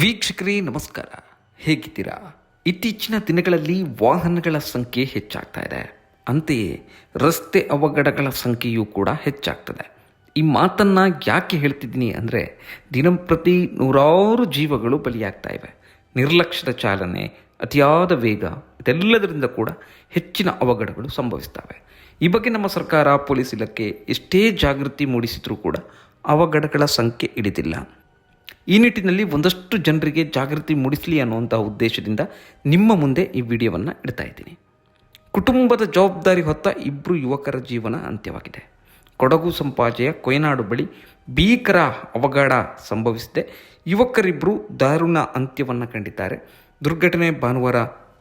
ವೀಕ್ಷಕರೇ, ನಮಸ್ಕಾರ. ಹೇಗಿದ್ದೀರಾ? ಇತ್ತೀಚಿನ ದಿನಗಳಲ್ಲಿ ವಾಹನಗಳ ಸಂಖ್ಯೆ ಹೆಚ್ಚಾಗ್ತಾ ಇದೆ. ಅಂತೆಯೇ ರಸ್ತೆ ಅವಘಡಗಳ ಸಂಖ್ಯೆಯೂ ಕೂಡ ಹೆಚ್ಚಾಗ್ತದೆ. ಈ ಮಾತನ್ನು ಯಾಕೆ ಹೇಳ್ತಿದ್ದೀನಿ ಅಂದರೆ ದಿನಂಪ್ರತಿ ನೂರಾರು ಜೀವಗಳು ಬಲಿಯಾಗ್ತಾ ಇವೆ. ನಿರ್ಲಕ್ಷ್ಯದ ಚಾಲನೆ, ಅತಿಯಾದ ವೇಗ, ಇದೆಲ್ಲದರಿಂದ ಕೂಡ ಹೆಚ್ಚಿನ ಅವಘಡಗಳು ಸಂಭವಿಸ್ತವೆ. ಈ ಬಗ್ಗೆ ನಮ್ಮ ಸರ್ಕಾರ, ಪೊಲೀಸ್ ಇಲಾಖೆ ಎಷ್ಟೇ ಜಾಗೃತಿ ಮೂಡಿಸಿದರೂ ಕೂಡ ಅವಘಡಗಳ ಸಂಖ್ಯೆ ಇಳಿದಿಲ್ಲ. ಈ ನಿಟ್ಟಿನಲ್ಲಿ ಒಂದಷ್ಟು ಜನರಿಗೆ ಜಾಗೃತಿ ಮೂಡಿಸಲಿ ಅನ್ನುವಂಥ ಉದ್ದೇಶದಿಂದ ನಿಮ್ಮ ಮುಂದೆ ಈ ವಿಡಿಯೋವನ್ನು ಇಡ್ತಾ ಇದ್ದೀನಿ. ಕುಟುಂಬದ ಜವಾಬ್ದಾರಿ ಹೊತ್ತ ಇಬ್ಬರು ಯುವಕರ ಜೀವನ ಅಂತ್ಯವಾಗಿದೆ. ಕೊಡಗು ಸಂಪಾಜೆಯ ಕೊಯ್ನಾಡು ಬಳಿ ಭೀಕರ ಅವಘಡ ಸಂಭವಿಸಿದೆ. ಯುವಕರಿಬ್ಬರು ದಾರುಣ ಅಂತ್ಯವನ್ನು ಕಂಡಿದ್ದಾರೆ. ದುರ್ಘಟನೆ ಭಾನುವಾರ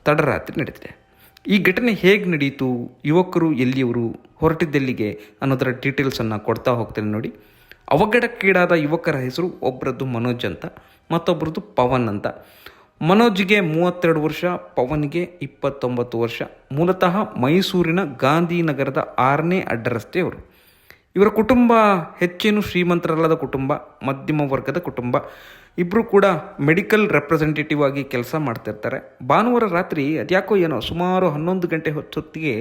ತಡರಾತ್ರಿ ನಡೆದಿದೆ. ಈ ಘಟನೆ ಹೇಗೆ ನಡೆಯಿತು ಯುವಕರು ಎಲ್ಲಿಯವರು? ಹೊರಟಿದ್ದೆಲ್ಲಿಗೆ? ಅನ್ನೋದರ ಡೀಟೇಲ್ಸನ್ನು ಕೊಡ್ತಾ ಹೋಗ್ತೇನೆ ನೋಡಿ. ಅವಘಡಕ್ಕೀಡಾದ ಯುವಕರ ಹೆಸರು ಒಬ್ಬರದ್ದು ಮನೋಜ್ ಅಂತ ಮತ್ತೊಬ್ಬರದ್ದು ಪವನ್ ಅಂತ. ಮನೋಜ್ಗೆ ಮೂವತ್ತೆರಡು ವರ್ಷ, ಪವನ್ಗೆ ಇಪ್ಪತ್ತೊಂಬತ್ತು ವರ್ಷ. ಮೂಲತಃ ಮೈಸೂರಿನ ಗಾಂಧಿನಗರದ ಆರನೇ ಅಡ್ಡರಸ್ತೆಯವರು. ಇವರ ಕುಟುಂಬ ಹೆಚ್ಚೇನು ಶ್ರೀಮಂತರಲ್ಲದ ಕುಟುಂಬ, ಮಧ್ಯಮ ವರ್ಗದ ಕುಟುಂಬ. ಇಬ್ಬರು ಕೂಡ ಮೆಡಿಕಲ್ ರೆಪ್ರೆಸೆಂಟೇಟಿವ್ ಆಗಿ ಕೆಲಸ ಮಾಡ್ತಿರ್ತಾರೆ. ಭಾನುವಾರ ರಾತ್ರಿ ಅದ್ಯಾಕೋ ಏನೋ ಸುಮಾರು ಹನ್ನೊಂದು ಗಂಟೆ ಹೊತ್ತೊತ್ತಿಗೆ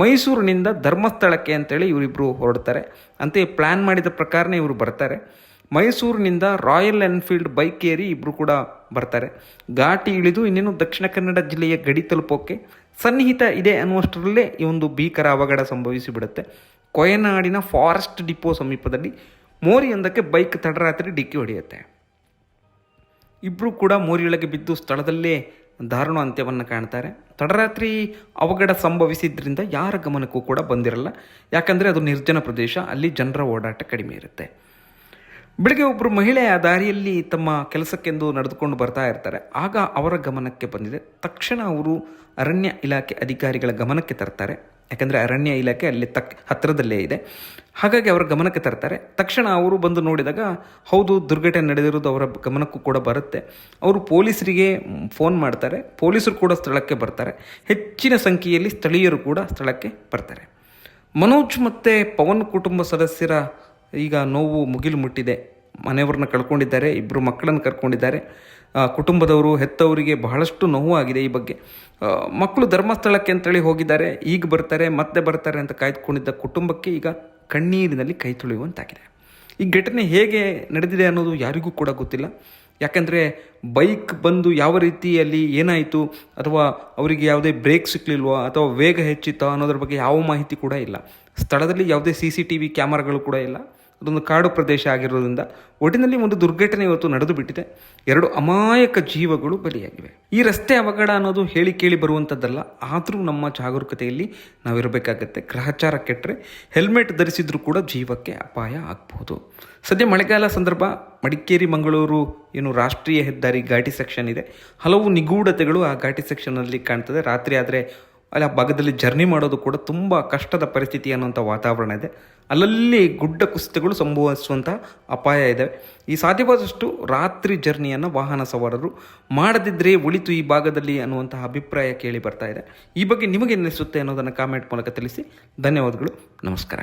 ಮೈಸೂರಿನಿಂದ ಧರ್ಮಸ್ಥಳಕ್ಕೆ ಅಂತೇಳಿ ಇವರಿಬ್ಬರು ಹೊರಡ್ತಾರೆ. ಅಂತೆಯೇ ಪ್ಲ್ಯಾನ್ ಮಾಡಿದ ಪ್ರಕಾರನೇ ಇವರು ಬರ್ತಾರೆ. ಮೈಸೂರಿನಿಂದ ರಾಯಲ್ ಎನ್ಫೀಲ್ಡ್ ಬೈಕ್ ಏರಿ ಇಬ್ಬರು ಕೂಡ ಬರ್ತಾರೆ. ಘಾಟಿ ಇಳಿದು ಇನ್ನೇನು ದಕ್ಷಿಣ ಕನ್ನಡ ಜಿಲ್ಲೆಯ ಗಡಿ ತಲುಪೋಕೆ ಸನ್ನಿಹಿತ ಇದೆ ಅನ್ನುವಷ್ಟರಲ್ಲೇ ಈ ಒಂದು ಭೀಕರ ಅವಘಡ ಸಂಭವಿಸಿ ಬಿಡುತ್ತೆ ಕೊಯನಾಡಿನ ಫಾರೆಸ್ಟ್ ಡಿಪೋ ಸಮೀಪದಲ್ಲಿ ಮೋರಿಯೊಂದಕ್ಕೆ ಬೈಕ್ ತಡರಾತ್ರಿ ಡಿಕ್ಕಿ ಹೊಡೆಯುತ್ತೆ. ಇಬ್ಬರು ಕೂಡ ಮೋರಿಯೊಳಗೆ ಬಿದ್ದು ಸ್ಥಳದಲ್ಲೇ ದಾರುಣ ಅಂತ್ಯವನ್ನು ಕಾಣ್ತಾರೆ. ತಡರಾತ್ರಿ ಅವಘಡ ಸಂಭವಿಸಿದ್ರಿಂದ ಯಾರ ಗಮನಕ್ಕೂ ಕೂಡ ಬಂದಿರಲ್ಲ. ಯಾಕಂದರೆ ಅದು ನಿರ್ಜನ ಪ್ರದೇಶ, ಅಲ್ಲಿ ಜನರ ಓಡಾಟ ಕಡಿಮೆ ಇರುತ್ತೆ. ಬೆಳಗ್ಗೆ ಒಬ್ಬರು ಮಹಿಳೆ ಆ ದಾರಿಯಲ್ಲಿ ತಮ್ಮ ಕೆಲಸಕ್ಕೆಂದು ನಡೆದುಕೊಂಡು ಬರ್ತಾ ಇರ್ತಾರೆ. ಆಗ ಅವರ ಗಮನಕ್ಕೆ ಬಂದಿದೆ. ತಕ್ಷಣ ಅವರು ಅರಣ್ಯ ಇಲಾಖೆ ಅಧಿಕಾರಿಗಳ ಗಮನಕ್ಕೆ ತರ್ತಾರೆ. ಯಾಕಂದರೆ ಅರಣ್ಯ ಇಲಾಖೆ ಅಲ್ಲಿ ತಕ್ ಹತ್ತಿರದಲ್ಲೇ ಇದೆ. ಹಾಗಾಗಿ ಅವರ ಗಮನಕ್ಕೆ ತರ್ತಾರೆ. ತಕ್ಷಣ ಅವರು ಬಂದು ನೋಡಿದಾಗ, ಹೌದು, ದುರ್ಘಟನೆ ನಡೆದಿರೋದು ಅವರ ಗಮನಕ್ಕೂ ಕೂಡ ಬರುತ್ತೆ. ಅವರು ಪೊಲೀಸರಿಗೆ ಫೋನ್ ಮಾಡ್ತಾರೆ. ಪೊಲೀಸರು ಕೂಡ ಸ್ಥಳಕ್ಕೆ ಬರ್ತಾರೆ. ಹೆಚ್ಚಿನ ಸಂಖ್ಯೆಯಲ್ಲಿ ಸ್ಥಳೀಯರು ಕೂಡ ಸ್ಥಳಕ್ಕೆ ಬರ್ತಾರೆ. ಮನೋಜ್ ಮತ್ತು ಪವನ್ ಕುಟುಂಬ ಸದಸ್ಯರ ಈಗ ನೋವು ಮುಗಿಲು ಮುಟ್ಟಿದೆ. ಮನೆಯವ್ರನ್ನ ಕಳ್ಕೊಂಡಿದ್ದಾರೆ ಇಬ್ಬರು ಮಕ್ಕಳನ್ನು ಕರ್ಕೊಂಡಿದ್ದಾರೆ. ಕುಟುಂಬದವರು, ಹೆತ್ತವರಿಗೆ ಬಹಳಷ್ಟು ನೋವು ಆಗಿದೆ ಈ ಬಗ್ಗೆ. ಮಕ್ಕಳು ಧರ್ಮಸ್ಥಳಕ್ಕೆ ಅಂತೇಳಿ ಹೋಗಿದ್ದಾರೆ, ಈಗ ಬರ್ತಾರೆ, ಮತ್ತೆ ಬರ್ತಾರೆ ಅಂತ ಕಾಯ್ದುಕೊಂಡಿದ್ದ ಕುಟುಂಬಕ್ಕೆ ಈಗ ಕಣ್ಣೀರಿನಲ್ಲಿ ಕೈ ತುಳಿಯುವಂತಾಗಿದೆ. ಈ ಘಟನೆ ಹೇಗೆ ನಡೆದಿದೆ ಅನ್ನೋದು ಯಾರಿಗೂ ಕೂಡ ಗೊತ್ತಿಲ್ಲ. ಯಾಕಂದರೆ ಬೈಕ್ ಬಂದು ಯಾವ ರೀತಿಯಲ್ಲಿ ಏನಾಯಿತು, ಅಥವಾ ಅವರಿಗೆ ಯಾವುದೇ ಬ್ರೇಕ್ ಸಿಕ್ಕಲಿಲ್ವೋ ಅಥವಾ ವೇಗ ಹೆಚ್ಚಿತ್ತೋ ಅನ್ನೋದ್ರ ಬಗ್ಗೆ ಯಾವ ಮಾಹಿತಿ ಕೂಡ ಇಲ್ಲ. ಸ್ಥಳದಲ್ಲಿ ಯಾವುದೇ ಸಿ ಸಿ ಟಿ ವಿ ಕ್ಯಾಮರಾಗಳು ಕೂಡ ಇಲ್ಲ. ಅದೊಂದು ಕಾಡು ಪ್ರದೇಶ ಆಗಿರೋದ್ರಿಂದ ಒಟ್ಟಿನಲ್ಲಿ ಒಂದು ದುರ್ಘಟನೆ ಇವತ್ತು ನಡೆದು ಬಿಟ್ಟಿದೆ ಎರಡು ಅಮಾಯಕ ಜೀವಗಳು ಬಲಿಯಾಗಿವೆ. ಈ ರಸ್ತೆ ಅವಘಡ ಅನ್ನೋದು ಹೇಳಿ ಕೇಳಿ ಬರುವಂಥದ್ದಲ್ಲ ಆದರೂ ನಮ್ಮ ಜಾಗರೂಕತೆಯಲ್ಲಿ ನಾವಿರಬೇಕಾಗತ್ತೆ. ಗ್ರಹಚಾರ ಕೆಟ್ಟರೆ ಹೆಲ್ಮೆಟ್ ಧರಿಸಿದ್ರೂ ಕೂಡ ಜೀವಕ್ಕೆ ಅಪಾಯ ಆಗ್ಬೋದು. ಸದ್ಯ ಮಳೆಗಾಲ ಸಂದರ್ಭ, ಮಡಿಕೇರಿ, ಮಂಗಳೂರು ಏನು ರಾಷ್ಟ್ರೀಯ ಹೆದ್ದಾರಿ ಘಾಟಿ ಸೆಕ್ಷನ್ ಇದೆ. ಹಲವು ನಿಗೂಢತೆಗಳು ಆ ಘಾಟಿ ಸೆಕ್ಷನ್ನಲ್ಲಿ ಕಾಣ್ತದೆ. ರಾತ್ರಿ ಆದರೆ ಅಲ್ಲಿ ಆ ಭಾಗದಲ್ಲಿ ಜರ್ನಿ ಮಾಡೋದು ಕೂಡ ತುಂಬ ಕಷ್ಟದ ಪರಿಸ್ಥಿತಿ ಅನ್ನುವಂಥ ವಾತಾವರಣ ಇದೆ. ಅಲ್ಲಲ್ಲಿ ಗುಡ್ಡ ಕುಸಿತಗಳು ಸಂಭವಿಸುವಂಥ ಅಪಾಯ ಇದೆ. ಈ ಸಾಧ್ಯವಾದಷ್ಟು ರಾತ್ರಿ ಜರ್ನಿಯನ್ನು ವಾಹನ ಸವಾರರು ಮಾಡದಿದ್ದರೆ ಉಳಿತು ಈ ಭಾಗದಲ್ಲಿ ಅನ್ನುವಂತಹ ಅಭಿಪ್ರಾಯ ಕೇಳಿ ಬರ್ತಾ ಇದೆ. ಈ ಬಗ್ಗೆ ನಿಮಗೆ ಅನ್ನಿಸುತ್ತೆ ಅನ್ನೋದನ್ನು ಕಾಮೆಂಟ್ ಮೂಲಕ ತಿಳಿಸಿ. ಧನ್ಯವಾದಗಳು. ನಮಸ್ಕಾರ.